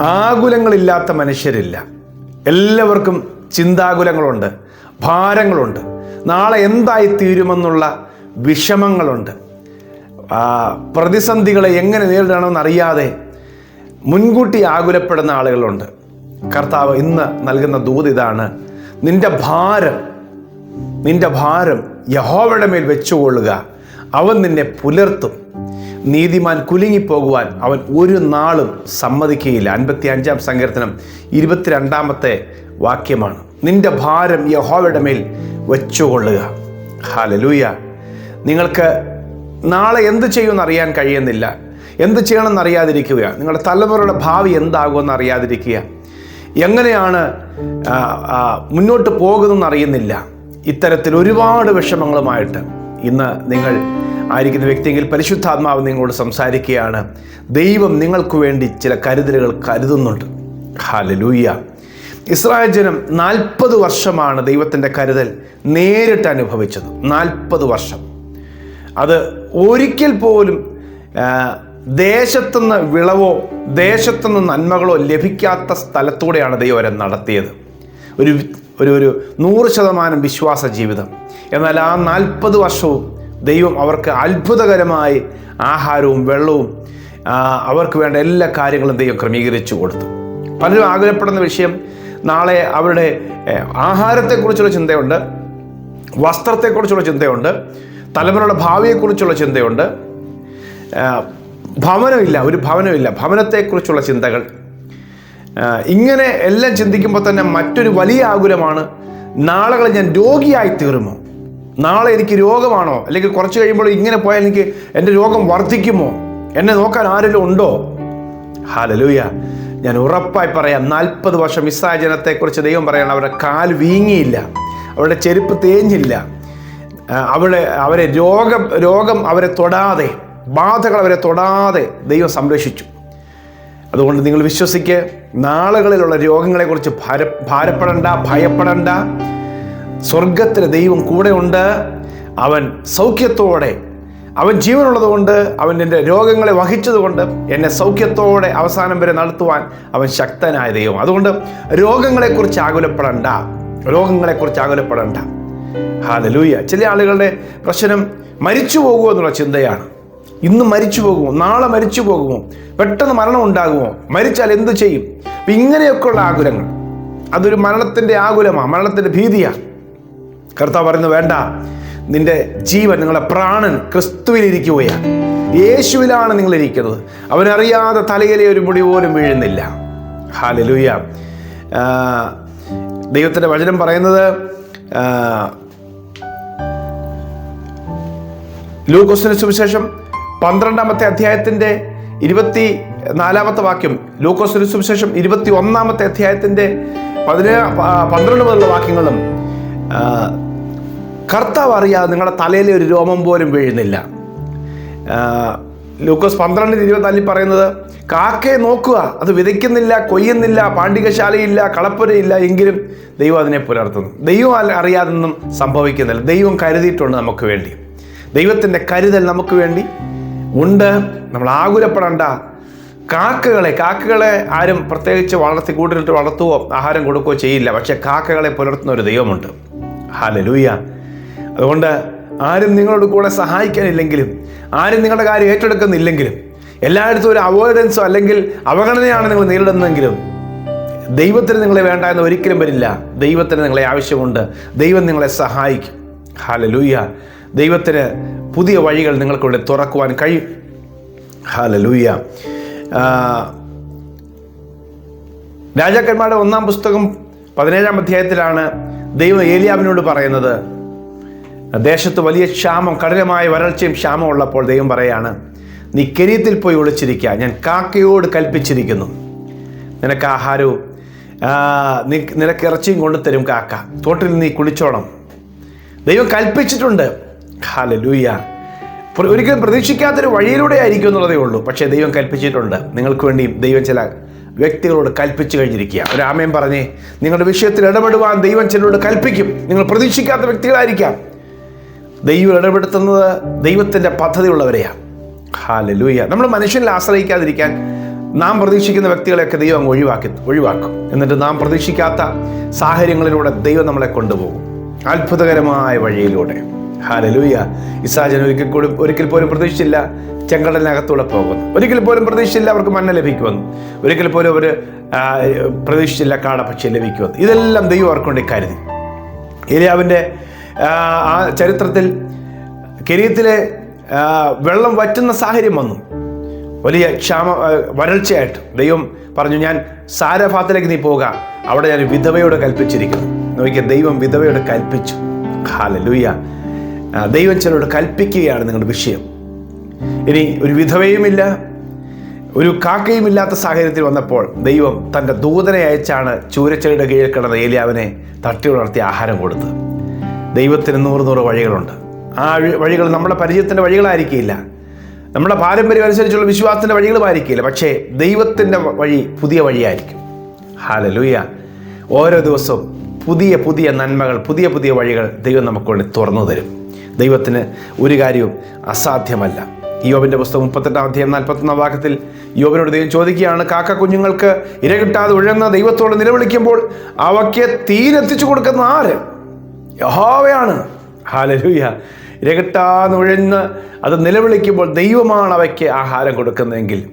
ആകുലങ്ങളില്ലാത്ത മനുഷ്യരില്ല. എല്ലാവർക്കും ചിന്താകുലങ്ങളുണ്ട് ഭാരങ്ങളുണ്ട്. നാളെ എന്തായി തീരുമെന്നുള്ള വിഷമങ്ങളുണ്ട് പ്രതിസന്ധികളെ എങ്ങനെ നേരിടണമെന്ന് അറിയാതെ മുൻകൂട്ടി ആകുലപ്പെടുന്ന ആളുകളുണ്ട്. കർത്താവ് ഇന്ന് നൽകുന്ന ദൂത് ഇതാണ്. നിന്റെ ഭാരം നിന്റെ ഭാരം യഹോവയുടെ മേൽ വെച്ചുകൊള്ളുക. അവൻ നിന്നെ പുലർത്തും. നീതിമാൻ കുലുങ്ങിപ്പോകുവാൻ അവൻ ഒരു നാളും സമ്മതിക്കുകയില്ല. അൻപത്തി അഞ്ചാം സങ്കീർത്തനം ഇരുപത്തിരണ്ടാമത്തെ വാക്യമാണ്. നിന്റെ ഭാരം യഹോവയുടെ മേൽ വെച്ചുകൊള്ളുക. ഹാലലൂയ നിങ്ങൾക്ക് നാളെ എന്ത് ചെയ്യുമെന്ന് അറിയാൻ കഴിയുന്നില്ല. എന്ത് ചെയ്യണമെന്ന് അറിയാതിരിക്കുക. നിങ്ങളുടെ തലമുറയുടെ ഭാവി എന്താകുമെന്ന് അറിയാതിരിക്കുക. എങ്ങനെയാണ് മുന്നോട്ട് പോകുന്നതെന്ന് അറിയുന്നില്ല. ഇത്തരത്തിൽ ഒരുപാട് വിഷമങ്ങളുമായിട്ട് ഇന്ന് നിങ്ങൾ ആയിരിക്കുന്ന വ്യക്തിയെങ്കിൽ പരിശുദ്ധാത്മാവ് നിങ്ങളോട് സംസാരിക്കുകയാണ്. ദൈവം നിങ്ങൾക്ക് വേണ്ടി ചില കരുതലുകൾ കരുതുന്നുണ്ട്. ഹാലലൂയ്യ ഇസ്രായേൽ ജനം നാൽപ്പത് വർഷമാണ് ദൈവത്തിന്റെ കരുതൽ നേരിട്ട് അനുഭവിച്ചത്. നാൽപ്പത് വർഷം. അത് ഒരിക്കൽ പോലും ദേശത്തുനിന്ന് വിളവോ ദേശത്തുനിന്ന് നന്മകളോ ലഭിക്കാത്ത സ്ഥലത്തൂടെയാണ് ദൈവം അവരെ നടത്തിയത്. ഒരു ഒരു ഒരു നൂറ് ശതമാനം വിശ്വാസ ജീവിതം. എന്നാൽ ആ നാൽപ്പത് വർഷവും ദൈവം അവർക്ക് അത്ഭുതകരമായി ആഹാരവും വെള്ളവും അവർക്ക് വേണ്ട എല്ലാ കാര്യങ്ങളും ദൈവം ക്രമീകരിച്ചു കൊടുത്തു. പലരും ആഗ്രഹപ്പെടുന്ന വിഷയം നാളെ അവരുടെ ആഹാരത്തെക്കുറിച്ചുള്ള ചിന്തയുണ്ട് വസ്ത്രത്തെക്കുറിച്ചുള്ള ചിന്തയുണ്ട് തലമുറയുടെ ഭാവിയെക്കുറിച്ചുള്ള ചിന്തയുണ്ട്. ഭവനമില്ല ഒരു ഭവനമില്ല. ഭവനത്തെക്കുറിച്ചുള്ള ചിന്തകൾ. ഇങ്ങനെ എല്ലാം ചിന്തിക്കുമ്പോൾ തന്നെ മറ്റൊരു വലിയ ആകുലമാണ് നാളുകൾ ഞാൻ രോഗിയായി തീരുമോ? നാളെ എനിക്ക് രോഗമാണോ? അല്ലെങ്കിൽ കുറച്ച് കഴിയുമ്പോൾ ഇങ്ങനെ പോയാൽ എനിക്ക് എന്റെ രോഗം വർദ്ധിക്കുമോ? എന്നെ നോക്കാൻ ആരെങ്കിലും ഉണ്ടോ? ഹാലലൂയ ഞാൻ ഉറപ്പായി പറയാം നാൽപ്പത് വർഷം ഇസ്രായ ജനത്തെക്കുറിച്ച് ദൈവം പറയണം. അവരുടെ കാൽ വീങ്ങിയില്ല. അവരുടെ ചെരുപ്പ് തേഞ്ഞില്ല. അവിടെ അവരെ രോഗം രോഗം അവരെ തൊടാതെ ബാധകൾ അവരെ തൊടാതെ ദൈവം സംരക്ഷിച്ചു. അതുകൊണ്ട് നിങ്ങൾ വിശ്വസിക്ക് നാളുകളിലുള്ള രോഗങ്ങളെക്കുറിച്ച് ഭാര ഭാരപ്പെടണ്ട ഭയപ്പെടണ്ട. സ്വർഗത്തിൽ ദൈവം കൂടെയുണ്ട്. അവൻ സൗഖ്യത്തോടെ അവൻ ജീവനുള്ളതുകൊണ്ട് അവൻ എന്റെ രോഗങ്ങളെ വഹിച്ചതുകൊണ്ട് എന്നെ സൗഖ്യത്തോടെ അവസാനം വരെ നടത്തുവാൻ അവൻ ശക്തനായ ദൈവം. അതുകൊണ്ട് രോഗങ്ങളെക്കുറിച്ച് ആകുലപ്പെടണ്ട. രോഗങ്ങളെക്കുറിച്ച് ആകുലപ്പെടണ്ട. ഹാലലൂയ ചില ആളുകളുടെ പ്രശ്നം മരിച്ചു പോകുമോ എന്നുള്ള ചിന്തയാണ്. ഇന്ന് മരിച്ചു പോകുമോ? നാളെ മരിച്ചു പോകുമോ? പെട്ടെന്ന് മരണം ഉണ്ടാകുമോ? മരിച്ചാൽ എന്ത് ചെയ്യും? ഇങ്ങനെയൊക്കെയുള്ള ആകുലങ്ങൾ. അതൊരു മരണത്തിന്റെ ആകുലമാണ് മരണത്തിന്റെ ഭീതിയാണ് കർത്താവ് പറയുന്നു വേണ്ട നിന്റെ ജീവൻ നിങ്ങളുടെ പ്രാണൻ ക്രിസ്തുവിലിരിക്കുകയാണ് യേശുവിലാണ് നിങ്ങൾ ഇരിക്കുന്നത്. അവനറിയാതെ തലയിലെ ഒരു മുടി പോലും വീഴുന്നില്ല. ഹാലലൂയ ദൈവത്തിന്റെ വചനം പറയുന്നത് ലൂക്കോസിന് സുവിശേഷം പന്ത്രണ്ടാമത്തെ അധ്യായത്തിന്റെ ഇരുപത്തി നാലാമത്തെ വാക്യം ലൂക്കോസിന് സുവിശേഷം ഇരുപത്തി ഒന്നാമത്തെ അധ്യായത്തിന്റെ പതിനേഴ് പന്ത്രണ്ട് മുതലുള്ള വാക്യങ്ങളും കർത്താവ് അറിയാതെ നിങ്ങളുടെ തലയിലെ ഒരു രോമം പോലും വീഴുന്നില്ല. ലൂക്കോസ് പന്ത്രണ്ടിന് ഇരുപത്തിനാലിൽ പറയുന്നത് കാക്കയെ നോക്കുക അത് വിതയ്ക്കുന്നില്ല കൊയ്യുന്നില്ല പാണ്ഡികശാലയില്ല കളപ്പുരയില്ല എങ്കിലും ദൈവം അതിനെ പുലർത്തുന്നു. ദൈവം അറിയാതൊന്നും സംഭവിക്കുന്നില്ല. ദൈവം കരുതിയിട്ടുണ്ട് നമുക്ക് വേണ്ടി. ദൈവത്തിന്റെ കരുതൽ നമുക്ക് വേണ്ടി. ഉണ്ട് നമ്മൾ ആകുലപ്പെടേണ്ട. കാക്കകളെ കാക്കകളെ ആരും പ്രത്യേകിച്ച് വളർത്തി കൂട്ടിലിട്ട് വളർത്തുകയോ ആഹാരം കൊടുക്കുകയോ ചെയ്യില്ല. പക്ഷെ കാക്കകളെ പുലർത്തുന്ന ഒരു ദൈവമുണ്ട്. ഹാലലൂയ അതുകൊണ്ട് ആരും നിങ്ങളോട് കൂടെ സഹായിക്കാനില്ലെങ്കിലും ആരും നിങ്ങളുടെ കാര്യം ഏറ്റെടുക്കുന്നില്ലെങ്കിലും എല്ലായിടത്തും ഒരു അവോയ്ഡൻസോ അല്ലെങ്കിൽ അവഗണനയാണ് നിങ്ങൾ നേരിടുന്നതെങ്കിലും ദൈവത്തിന് നിങ്ങളെ വേണ്ട എന്ന് ഒരിക്കലും വരില്ല. ദൈവത്തിന് നിങ്ങളെ ആവശ്യമുണ്ട്. ദൈവം നിങ്ങളെ സഹായിക്കും. ഹാലലൂയ ദൈവത്തിന് പുതിയ വഴികൾ നിങ്ങൾക്കിവിടെ തുറക്കുവാൻ കഴിയും. ഹാലലൂയ രാജാക്കന്മാരുടെ ഒന്നാം പുസ്തകം പതിനേഴാം അധ്യായത്തിലാണ് ദൈവം ഏലിയാവിനോട് പറയുന്നത്. ദേശത്ത് വലിയ ക്ഷാമം കഠിനമായ വരൾച്ചയും ക്ഷാമം ഉള്ളപ്പോൾ ദൈവം പറയാണ് നീ കെരീത്തിൽ പോയി ഒളിച്ചിരിക്കുക ഞാൻ കാക്കയോട് കൽപ്പിച്ചിരിക്കുന്നു. നിനക്ക് ആഹാരവും നിനക്ക് ഇറച്ചിയും കൊണ്ടുതരും കാക്ക. തോട്ടിൽ നീ കുളിച്ചോണം. ദൈവം കൽപ്പിച്ചിട്ടുണ്ട്. ഹാല ലൂയ ഒരിക്കലും പ്രതീക്ഷിക്കാത്തൊരു വഴിയിലൂടെ ആയിരിക്കും എന്നുള്ളതേ ഉള്ളൂ. പക്ഷേ ദൈവം കൽപ്പിച്ചിട്ടുണ്ട്. നിങ്ങൾക്ക് വേണ്ടി ദൈവം ചില വ്യക്തികളോട് കൽപ്പിച്ചു കഴിഞ്ഞിരിക്കുക. ഒരു ആമയം പറഞ്ഞേ നിങ്ങളുടെ വിഷയത്തിൽ ഇടപെടുവാൻ ദൈവം ചിലരോട് കൽപ്പിക്കും. നിങ്ങൾ പ്രതീക്ഷിക്കാത്ത വ്യക്തികളായിരിക്കാം. ദൈവം ഇടപെടുത്തുന്നത് ദൈവത്തിന്റെ പദ്ധതിയുള്ളവരെയാണ് ഹാലലൂയ. നമ്മൾ മനുഷ്യനിൽ ആശ്രയിക്കാതിരിക്കാൻ നാം പ്രതീക്ഷിക്കുന്ന വ്യക്തികളെയൊക്കെ ദൈവം അങ്ങ് ഒഴിവാക്കി ഒഴിവാക്കും. എന്നിട്ട് നാം പ്രതീക്ഷിക്കാത്ത സാഹചര്യങ്ങളിലൂടെ ദൈവം നമ്മളെ കൊണ്ടുപോകും. അത്ഭുതകരമായ വഴിയിലൂടെ. ഹാലലൂയ. ഇസാജൻ ഒരിക്കൽ കൂടി ഒരിക്കൽ പോലും പ്രതീക്ഷിച്ചില്ല ചെങ്കടലിനകത്തൂടെ പോകുന്നു. ഒരിക്കൽ പോലും പ്രതീക്ഷിച്ചില്ല അവർക്ക് മണ്ണ ലഭിക്കുമെന്ന് ഒരിക്കൽ പോലും അവർ പ്രതീക്ഷിച്ചില്ല കാടപക്ഷി ലഭിക്കുമെന്ന് ഇതെല്ലാം ദൈവം അവർക്കൊണ്ട് കരുതി. ഏലിയാവിന്റെ ആ ചരിത്രത്തിൽ കിരീത്തിലെ വെള്ളം വറ്റുന്ന സാഹചര്യം വന്നു. വലിയ ക്ഷാമ വരൾച്ചയായിട്ട്. ദൈവം പറഞ്ഞു ഞാൻ സാരഭാത്തിലേക്ക് നീ പോവുക. അവിടെ ഞാൻ വിധവയോട് കൽപ്പിച്ചിരിക്കുന്നു. നോക്കിയ ദൈവം വിധവയോട് കൽപ്പിച്ചു. ഹാലലൂയ ദൈവം ചിലരോട് കൽപ്പിക്കുകയാണ് നിങ്ങളുടെ വിഷയം. ഇനി ഒരു വിധവയുമില്ല ഒരു കാക്കയും ഇല്ലാത്ത സാഹചര്യത്തിൽ വന്നപ്പോൾ ദൈവം തന്റെ ദൂതനെ അയച്ചാണ് ചൂരച്ചെടിയുടെ കീഴിൽ കിടന്ന ഏലിയാവിനെ തട്ടി ഉണർത്തി ആഹാരം കൊടുത്തത്. ദൈവത്തിന് നൂറ് നൂറ് വഴികളുണ്ട്. ആ വഴികൾ നമ്മുടെ പരിചയത്തിന്റെ വഴികളായിരിക്കില്ല. നമ്മുടെ പാരമ്പര്യം അനുസരിച്ചുള്ള വിശ്വാസത്തിന്റെ വഴികളുമായിരിക്കില്ല പക്ഷേ ദൈവത്തിന്റെ വഴി പുതിയ വഴിയായിരിക്കും. ഹാലലൂയ ഓരോ ദിവസവും പുതിയ പുതിയ നന്മകൾ പുതിയ പുതിയ വഴികൾ ദൈവം നമുക്ക് വേണ്ടി തുറന്നു തരും. ദൈവത്തിന് ഒരു കാര്യവും അസാധ്യമല്ല. യോബിന്റെ പുസ്തകം മുപ്പത്തെട്ടാം അധ്യായം നാൽപ്പത്തൊന്നാം വാക്യത്തിൽ യോബിനോട് ദൈവം ചോദിക്കുകയാണ് കാക്ക കുഞ്ഞുങ്ങൾക്ക് ഇര കിട്ടാതെ ഉഴന്ന ദൈവത്തോട് നിലവിളിക്കുമ്പോൾ അവയ്ക്ക് തീരെത്തിച്ചു കൊടുക്കുന്ന ആര്? യഹോവയാണ്. ഹാലലൂയ. ഇരകിട്ടാന്ന് നുഴഞ്ഞ് അത് നിലവിളിക്കുമ്പോൾ ദൈവമാണ് അവയ്ക്ക് ആഹാരം കൊടുക്കുന്നതെങ്കിൽ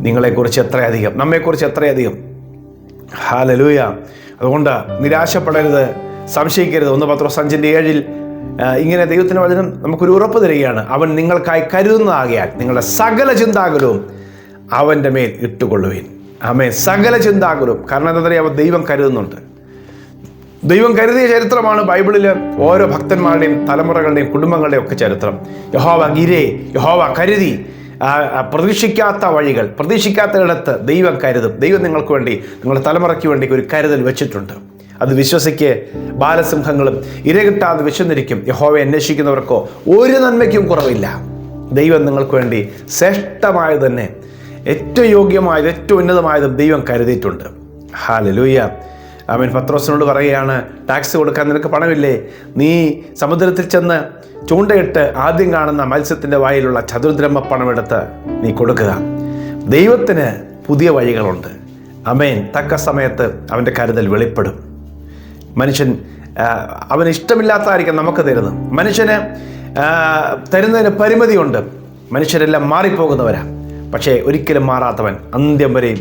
നിങ്ങളെക്കുറിച്ച് എത്രയധികം നമ്മെക്കുറിച്ച് എത്രയധികം? ഹാലലൂയ. അതുകൊണ്ട് നിരാശപ്പെടരുത് സംശയിക്കരുത്. ഒന്ന് പത്രോസ് അഞ്ചിന്റെ ഏഴിൽ ഇങ്ങനെ ദൈവത്തിന്റെ വചനം നമുക്കൊരു ഉറപ്പ് തരികയാണ്. അവൻ നിങ്ങൾക്കായി കരുതുന്നതാകിയാൽ നിങ്ങളുടെ സകല ചിന്താകുലവും അവന്റെ മേൽ ഇട്ടുകൊള്ളുവിൻ. ആമേ സകല ചിന്താകുലവും കാരണം എന്താ പറയുക അവൻ ദൈവം കരുതുന്നുണ്ട്. ദൈവം കരുതിയ ചരിത്രമാണ് ബൈബിളിൽ ഓരോ ഭക്തന്മാരുടെയും തലമുറകളുടെയും കുടുംബങ്ങളുടെയും ഒക്കെ ചരിത്രം. യഹോവ ഗിരേ യഹോവ കരുതി. പ്രതീക്ഷിക്കാത്ത വഴികൾ പ്രതീക്ഷിക്കാത്ത ഇടത്ത് ദൈവം കരുതും. ദൈവം നിങ്ങൾക്ക് വേണ്ടി നിങ്ങളുടെ തലമുറയ്ക്ക് വേണ്ടി ഒരു കരുതൽ വെച്ചിട്ടുണ്ട്. അത് വിശ്വസിക്ക് ബാലസിംഹങ്ങളും ഇരകിട്ടാതെ വിശന്നിരിക്കും. യഹോവയെ അന്വേഷിക്കുന്നവർക്കോ ഒരു നന്മയ്ക്കും കുറവില്ല. ദൈവം നിങ്ങൾക്ക് വേണ്ടി ശ്രേഷ്ഠമായത് തന്നെ ഏറ്റവും യോഗ്യമായത് ഏറ്റവും ഉന്നതമായതും ദൈവം കരുതിയിട്ടുണ്ട്. ഹാലലൂയ. അവൻ പത്രോസിനോട് പറയുകയാണ് ടാക്സ് കൊടുക്കാൻ നിനക്ക് പണമില്ലേ? നീ സമുദ്രത്തിൽ ചെന്ന് ചൂണ്ടയിട്ട് ആദ്യം കാണുന്ന മത്സ്യത്തിന്റെ വായിലുള്ള ചതുർദ്രമ പണമെടുത്ത് നീ കൊടുക്കുക. ദൈവത്തിന് പുതിയ വഴികളുണ്ട്. അമേൻ തക്ക സമയത്ത് അവന്റെ കരുതൽ വെളിപ്പെടും. മനുഷ്യൻ അവന് ഇഷ്ടമില്ലാത്തതായിരിക്കും നമുക്ക് തരുന്നത്. മനുഷ്യന് തരുന്നതിന് പരിമിതിയുണ്ട്. മനുഷ്യരെല്ലാം മാറിപ്പോകുന്നവരാ. പക്ഷേ ഒരിക്കലും മാറാത്തവൻ അന്ത്യം വരെയും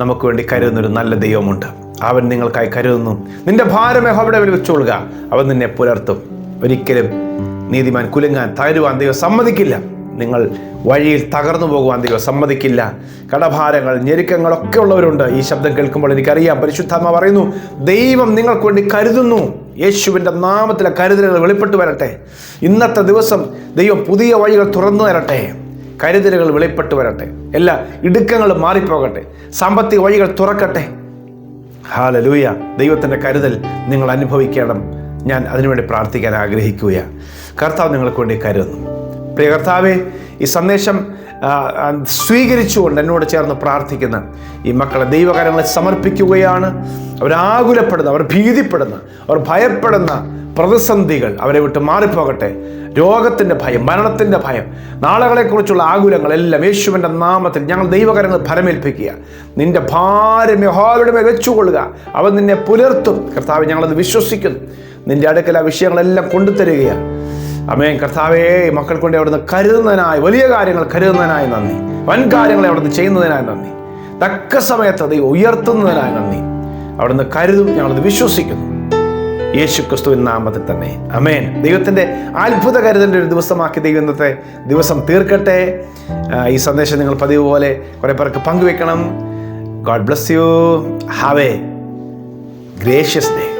നമുക്ക് വേണ്ടി കരുതുന്നൊരു നല്ല ദൈവമുണ്ട്. അവൻ നിങ്ങൾക്കായി കരുതുന്നു. നിന്റെ ഭാരം അവിടെ വെച്ചുകൊള്ളുക അവൻ നിന്നെ പുലർത്തും. ഒരിക്കലും നീതിമാൻ കുലുങ്ങാൻ തകരുവാൻ ദൈവം സമ്മതിക്കില്ല. നിങ്ങൾ വഴിയിൽ തകർന്നു പോകുവാൻ ദൈവം സമ്മതിക്കില്ല. കടഭാരങ്ങൾ ഞെരുക്കങ്ങളൊക്കെ ഉള്ളവരുണ്ട്. ഈ ശബ്ദം കേൾക്കുമ്പോൾ എനിക്കറിയാം. പരിശുദ്ധാത്മ പറയുന്നു ദൈവം നിങ്ങൾക്ക് വേണ്ടി കരുതുന്നു. യേശുവിന്റെ നാമത്തിലെ കരുതലുകൾ വെളിപ്പെട്ടു വരട്ടെ. ഇന്നത്തെ ദിവസം ദൈവം പുതിയ വഴികൾ തുറന്നു തരട്ടെ. കരുതലുകൾ വെളിപ്പെട്ടു വരട്ടെ. എല്ലാ ഇടുക്കങ്ങളും മാറിപ്പോകട്ടെ. സാമ്പത്തിക വഴികൾ തുറക്കട്ടെ. ഹാലലൂയ. ദൈവത്തിന്റെ കരുതൽ നിങ്ങൾ അനുഭവിക്കണം. ഞാൻ അതിനുവേണ്ടി പ്രാർത്ഥിക്കാൻ ആഗ്രഹിക്കുകയാണ്. കർത്താവ് നിങ്ങൾക്ക് വേണ്ടി കരുതുന്നു. പ്രിയ കർത്താവെ ഈ സന്ദേശം സ്വീകരിച്ചുകൊണ്ട് എന്നോട് ചേർന്ന് പ്രാർത്ഥിക്കുന്ന ഈ മക്കളെ ദൈവകാര്യങ്ങളെ സമർപ്പിക്കുകയാണ്. അവരാകുലപ്പെടുന്ന അവർ ഭീതിപ്പെടുന്ന അവർ ഭയപ്പെടുന്ന പ്രതിസന്ധികൾ അവരെ വിട്ട് മാറിപ്പോകട്ടെ. രോഗത്തിന്റെ ഭയം മരണത്തിന്റെ ഭയം നാളുകളെക്കുറിച്ചുള്ള ആകുലങ്ങളെല്ലാം യേശുവിന്റെ നാമത്തിൽ ഞങ്ങൾ ദൈവകരങ്ങൾ ഫലമേൽപ്പിക്കുക നിന്റെ ഭാരം യഹോവയുടെ മേൽ വെച്ചുകൊള്ളുക. അവൻ നിന്നെ പുലർത്തും. കർത്താവ് ഞങ്ങളത് വിശ്വസിക്കുന്നു. നിന്റെ അടുക്കൽ ആ വിഷയങ്ങളെല്ലാം കൊണ്ടുതരികയാണ്. അമേൻ കർത്താവേ ഈ മക്കൾക്ക് വേണ്ടി അവിടുന്ന് കരുതുന്നതിനായി വലിയ കാര്യങ്ങൾ കരുതുന്നതിനായി നന്ദി. വൻ കാര്യങ്ങളെ അവിടുന്ന് ചെയ്യുന്നതിനായി നന്ദി. തക്ക സമയത്ത് അത് ഉയർത്തുന്നതിനായി നന്ദി. അവിടുന്ന് കരുതും ഞങ്ങളത് വിശ്വസിക്കുന്നു. യേശു ക്രിസ്തുവിൻ നാമത്തിൽ തന്നെ. അമേൻ ദൈവത്തിന്റെ അത്ഭുത കരുതലിന്റെ ഒരു ദിവസമാക്കി ദൈവം ഇന്നത്തെ ദിവസം തീർക്കട്ടെ. ഈ സന്ദേശം നിങ്ങൾ പതിവ് പോലെ കുറേ പേർക്ക് പങ്കുവെക്കണം God bless you. Have a gracious day.